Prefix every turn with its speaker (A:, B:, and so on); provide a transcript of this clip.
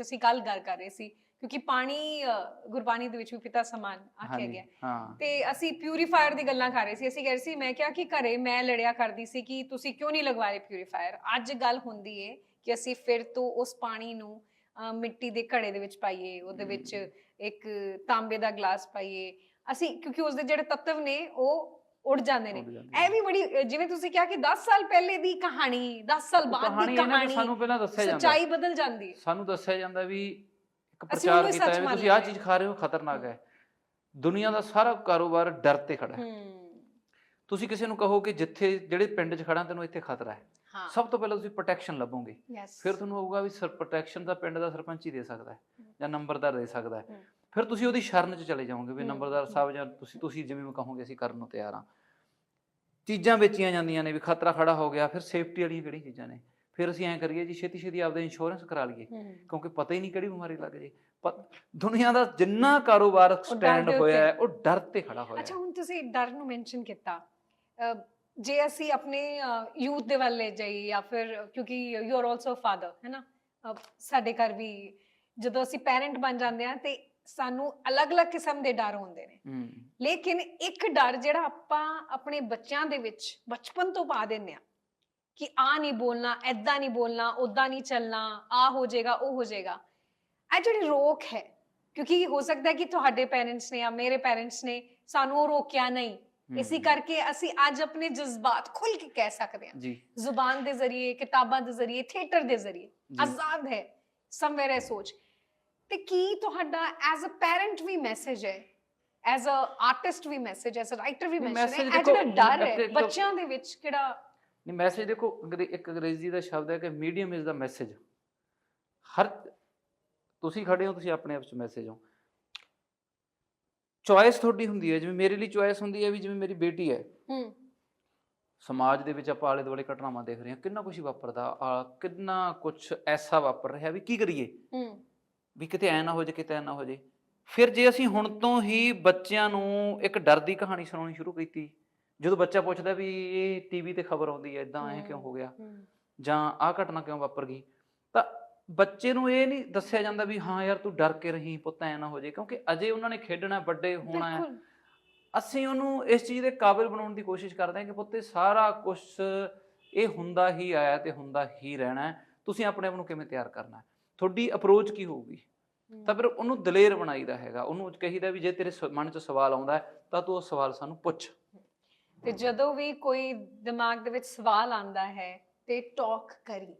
A: ਅਸੀਂ ਕੱਲ ਗੱਲ ਕਰ ਰਹੇ ਸੀ ਕਿਉਂਕਿ ਪਾਣੀ ਗੁਰਬਾਣੀ ਦੇ ਵਿੱਚ ਵੀ ਪਿਤਾ ਸਮਾਨ ਆਖਿਆ ਗਿਆ। ਤੇ ਅਸੀਂ ਪਿਊਰੀਫਾਇਰ ਦੀ ਗੱਲਾਂ ਕਰ ਰਹੇ ਸੀ ਅਸੀਂ ਕਹਿ ਰਹੇ ਸੀ ਮੈਂ ਕਿਹਾ ਕਿ ਘਰੇ ਮੈਂ ਲੜਿਆ ਕਰਦੀ ਸੀ ਕਿ ਤੁਸੀਂ ਕਿਉਂ ਨਹੀਂ ਲਗਵਾ ਰਹੇ ਪਿਊਰੀਫਾਇਰ ਅੱਜ ਗੱਲ ਹੁੰਦੀ ਏ ਕਿ ਅਸੀਂ ਫਿਰ ਤੋਂ ਉਸ ਪਾਣੀ ਨੂੰ ਮਿੱਟੀ ਦੇ ਘੜੇ ਦੇ ਵਿੱਚ ਪਾਈਏ ਉਹਦੇ ਵਿੱਚ ਇੱਕ ਤਾਂਬੇ ਦਾ ਗਲਾਸ ਪਾਈਏ। ਅਸੀਂ ਕਿਉਂਕਿ ਉਸ ਦੇ ਜਿਹੜੇ ਤੱਤਵ ਨੇ ਉਹ ਉੜ ਜਾਂਦੇ ਨੇ।
B: ਉੱਡ
A: ਇਹ ਵੀ ਬੜੀ ਜਿਵੇਂ ਤੁਸੀਂ ਕਿਹਾ ਕਿ 10 ਸਾਲ ਪਹਿਲੇ ਦੀ ਕਹਾਣੀ 10 ਸਾਲ ਬਾਅਦ ਦੀ ਕਹਾਣੀ
B: ਸਾਨੂੰ ਪਹਿਲਾਂ ਦੱਸਿਆ ਜਾਂਦਾ।
A: ਸੱਚਾਈ ਬਦਲ ਜਾਂਦੀ ਹੈ।
B: ਸਾਨੂੰ ਦੱਸਿਆ ਜਾਂਦਾ ਵੀ ਇੱਕ ਪ੍ਰਚਾਰ ਕੀਤਾ ਹੈ ਤੁਸੀਂ ਆਹ ਚੀਜ਼ ਖਾ ਰਹੇ ਹੋ ਖਤਰਨਾਕ ਹੈ। ਦੁਨੀਆ ਦਾ ਸਾਰਾ ਕਾਰੋਬਾਰ ਡਰ ਤੇ ਖੜਾ ਹੈ। ਤੁਸੀਂ ਕਿਸੇ ਨੂੰ ਕਹੋ ਕਿ ਜਿੱਥੇ ਜਿਹੜੇ ਪਿੰਡ 'ਚ ਖੜਾ ਤੈਨੂੰ ਇੱਥੇ ਖਤਰਾ ਹੈ। ਸਭ ਤੋਂ ਪਹਿਲਾਂ ਤੁਸੀਂ ਪ੍ਰੋਟੈਕਸ਼ਨ ਲੱਭੋਗੇ। ਫਿਰ ਤੁਹਾਨੂੰ ਹੋਊਗਾ ਵੀ ਸਰ ਪ੍ਰੋਟੈਕਸ਼ਨ ਦਾ ਪਿੰਡ ਦਾ ਸਰਪੰਚ ਹੀ ਦੇ ਸਕਦਾ ਹੈ ਜਾਂ ਨੰਬਰਦਾਰ ਦੇ ਸਕਦਾ ਹੈ। ਫਿਰ ਤੁਸੀਂ ਉਹਦੀ ਸ਼ਰਨ 'ਚ ਚਲੇ ਜਾਓਗੇ ਵੀ ਨੰਬਰਦਾਰ। ਸਾਹਿਬ ਜਾਂ ਤੁਸੀਂ ਤੁਸੀਂ ਜਿਵੇਂ ਵੀ ਕਹੋਗੇ ਅਸੀਂ ਕਰਨ ਨੂੰ ਤਿਆਰ ਹਾਂ। ਚੀਜ਼ਾਂ ਵੇਚੀਆਂ ਜਾਂਦੀਆਂ ਨੇ ਵੀ ਖਤਰਾ ਖੜਾ ਹੋ ਗਿਆ ਫਿਰ ਸੇਫਟੀ ਵਾਲੀਆਂ ਕਿਹੜੀਆਂ ਚੀਜ਼ਾਂ ਨੇ? ਫਿਰ ਅਸੀਂ ਐਂ ਕਰੀਏ ਜੀ ਛੇਤੀ ਛੇਤੀ ਆਪਦਾ ਇੰਸ਼ੋਰੈਂਸ ਕਰਾ ਲਈਏ। ਕਿਉਂਕਿ ਪਤਾ ਹੀ ਨਹੀਂ ਕਿਹੜੀ ਬਿਮਾਰੀ ਲੱਗ ਜੇ। ਦੁਨੀਆ ਦਾ ਜਿੰਨਾ ਕਾਰੋਬਾਰ ਸਟੈਂਡ ਹੋਇਆ ਹੈ। ਉਹ ਡਰ ਤੇ ਖੜਾ ਹੋਇਆ
A: ਅੱਛਾ ਹੁਣ ਤੁਸੀਂ ਡਰ ਨੂੰ ਮੈਂਸ਼ਨ ਕੀਤਾ। ਜੇ ਅਸੀਂ ਆਪਣੇ ਯੂਥ ਦੇ ਵੱਲ ਲੈ ਜਾਈਏ ਜਾਂ ਫਿਰ ਕਿਉਂਕਿ ਯੂ ਆਰ ਆਲਸੋ ਫਾਦਰ ਹੈ ਨਾ? ਸਾਡੇ ਘਰ ਵੀ ਜਦੋਂ ਅਸੀਂ ਪੈਰੈਂਟ ਬਣ ਜਾਂਦੇ ਆ ਤੇ ਸਾਨੂੰ ਅਲੱਗ-ਅਲੱਗ ਕਿਸਮ ਦੇ ਡਰ ਹੁੰਦੇ ਨੇ। ਲੇਕਿਨ ਇੱਕ ਡਰ ਜਿਹੜਾ ਆਪਾਂ ਆਪਣੇ ਬੱਚਿਆਂ ਦੇ ਵਿੱਚ ਬਚਪਨ ਤੋਂ ਪਾ ਦਿੰਦੇ ਆ ਕਿ ਆ ਨਹੀਂ ਬੋਲਣਾ ਐਦਾਂ ਨਹੀਂ ਬੋਲਣਾ ਉਦਾਂ ਨਹੀਂ ਚੱਲਣਾ ਆ ਹੋ ਜਾਏਗਾ ਉਹ ਹੋ ਜਾਏਗਾ। ਇਹ ਜਿਹੜੀ ਰੋਕ ਹੈ ਕਿਉਂਕਿ ਹੋ ਸਕਦਾ ਹੈ ਕਿ ਤੁਹਾਡੇ ਪੇਰੈਂਟਸ ਨੇ ਜਾਂ ਮੇਰੇ ਪੇਰੈਂਟਸ ਨੇ ਸਾਨੂੰ ਉਹ ਰੋਕਿਆ ਨਹੀਂ। ਇਸੇ ਕਰਕੇ ਅਸੀਂ ਅੱਜ ਆਪਣੇ ਜਜ਼ਬਾਤ ਖੁੱਲ ਕੇ ਕਹਿ ਸਕਦੇ ਹਾਂ। ਜ਼ੁਬਾਨ ਦੇ ਜ਼ਰੀਏ ਕਿਤਾਬਾਂ ਦੇ ਜ਼ਰੀਏ ਥੀਏਟਰ ਦੇ ਜ਼ਰੀਏ। ਆਜ਼ਾਦ ਹੈ। ਸਮਵੇਅਰ ਸੋਚ। ਤੇ ਕੀ ਤੁਹਾਡਾ ਐਜ਼ ਅ ਪੈਰੈਂਟ ਵੀ ਮੈਸੇਜ ਹੈ? ਐਜ਼ ਅ ਆਰਟਿਸਟ ਵੀ ਮੈਸੇਜ ਐਜ਼ ਅ ਰਾਈਟਰ ਵੀ ਮੈਸੇਜ ਹੈ? ਜਿਹੜਾ ਡਰ ਹੈ ਬੱਚਿਆਂ ਦੇ ਵਿੱਚ ਕਿਹੜਾ?
B: ਨਹੀਂ ਮੈਸੇਜ ਦੇਖੋ ਇੱਕ ਅੰਗਰੇਜ਼ੀ ਦਾ ਸ਼ਬਦ ਹੈ ਕਿ ਮੀਡੀਅਮ ਇਜ਼ ਦਾ ਮੈਸੇਜ ਹਰ ਤੁਸੀਂ ਖੜੇ ਹੋ ਤੁਸੀਂ ਆਪਣੇ ਆਪ ਚ ਮੈਸੇਜ ਹੋ। ਚੁਆਇਸ ਤੁਹਾਡੀ ਹੁੰਦੀ ਹੈ ਜਿਵੇਂ ਮੇਰੇ ਲਈ ਚੁਆਇਸ ਹੁੰਦੀ ਹੈ ਵੀ ਜਿਵੇਂ ਮੇਰੀ ਬੇਟੀ ਹੈ।
A: ਹੂੰ।
B: ਸਮਾਜ ਦੇ ਵਿੱਚ ਆਪਾਂ ਆਲੇ ਦੁਆਲੇ ਘਟਨਾਵਾਂ ਦੇਖ ਰਹੇ ਹਾਂ ਕਿੰਨਾ ਕੁਝ ਵਾਪਰਦਾ ਆ ਕਿੰਨਾ ਕੁਝ ਐਸਾ ਵਾਪਰ ਰਿਹਾ ਵੀ ਕੀ ਕਰੀਏ?
A: ਹੂੰ।
B: ਵੀ ਕਿਤੇ ਐ ਨਾ ਹੋ ਜੇ ਕਿਤੇ ਐ ਨਾ ਹੋ ਜੇ ਫਿਰ ਜੇ ਅਸੀਂ ਹੁਣ ਤੋਂ ਹੀ ਬੱਚਿਆਂ ਨੂੰ ਇੱਕ ਡਰ ਦੀ ਕਹਾਣੀ ਸੁਣਾਉਣੀ ਸ਼ੁਰੂ ਕੀਤੀ ਜਦੋਂ ਬੱਚਾ ਪੁੱਛਦਾ ਵੀ ਇਹ ਟੀਵੀ ਤੇ ਖਬਰ ਆਉਂਦੀ ਹੈ ਇਦਾਂ ਐ ਕਿਉਂ ਹੋ ਗਿਆ? ਜਾਂ ਆਹ ਘਟਨਾ ਕਿਉਂ ਵਾਪਰ ਗਈ? ਤਾਂ ਬੱਚੇ ਨੂੰ ਇਹ ਨਹੀਂ ਦੱਸਿਆ ਜਾਂਦਾ ਵੀ ਹਾਂ ਯਾਰ ਤੂੰ ਡਰ ਕੇ ਰਹੀਂ ਪੁੱਤ ਐ ਨਾ ਹੋ ਜੇ ਕਿਉਂਕਿ ਅਜੇ ਉਹਨਾਂ ਨੇ ਖੇਡਣਾ ਵੱਡੇ ਹੋਣਾ ਹੈ। ਅਸੀਂ ਉਹਨੂੰ ਇਸ ਚੀਜ਼ ਦੇ ਕਾਬਿਲ ਬਣਾਉਣ ਦੀ ਕੋਸ਼ਿਸ਼ ਕਰਦੇ ਹਾਂ ਕਿ ਪੁੱਤ ਸਾਰਾ ਕੁਝ ਇਹ ਹੁੰਦਾ ਹੀ ਆਇਆ ਤੇ ਹੁੰਦਾ ਹੀ ਰਹਿਣਾ ਤੁਸੀਂ ਆਪਣੇ ਆਪ ਨੂੰ ਕਿਵੇਂ ਤਿਆਰ ਕਰਨਾ ਹੈ? ਤੁਹਾਡੀ ਅਪਰੋਚ ਕੀ ਹੋਊਗੀ? ਤਾਂ ਫਿਰ ਉਹਨੂੰ ਦਲੇਰ ਬਣਾਈਦਾ ਹੈਗਾ। ਉਹਨੂੰ ਕਹੀਦਾ ਵੀ ਜੇ ਤੇਰੇ ਮਨ 'ਚ ਸਵਾਲ ਆਉਂਦਾ ਹੈ, ਤਾਂ ਤੂੰ ਉਹ ਸਵਾਲ ਸਾਨੂੰ ਪੁੱਛ।
A: ਤੇ ਜਦੋਂ ਵੀ ਕੋਈ ਦਿਮਾਗ ਦੇ ਵਿੱਚ ਸਵਾਲ ਆਂਦਾ ਹੈ ਤੇ ਟਾਕ ਕਰੀ।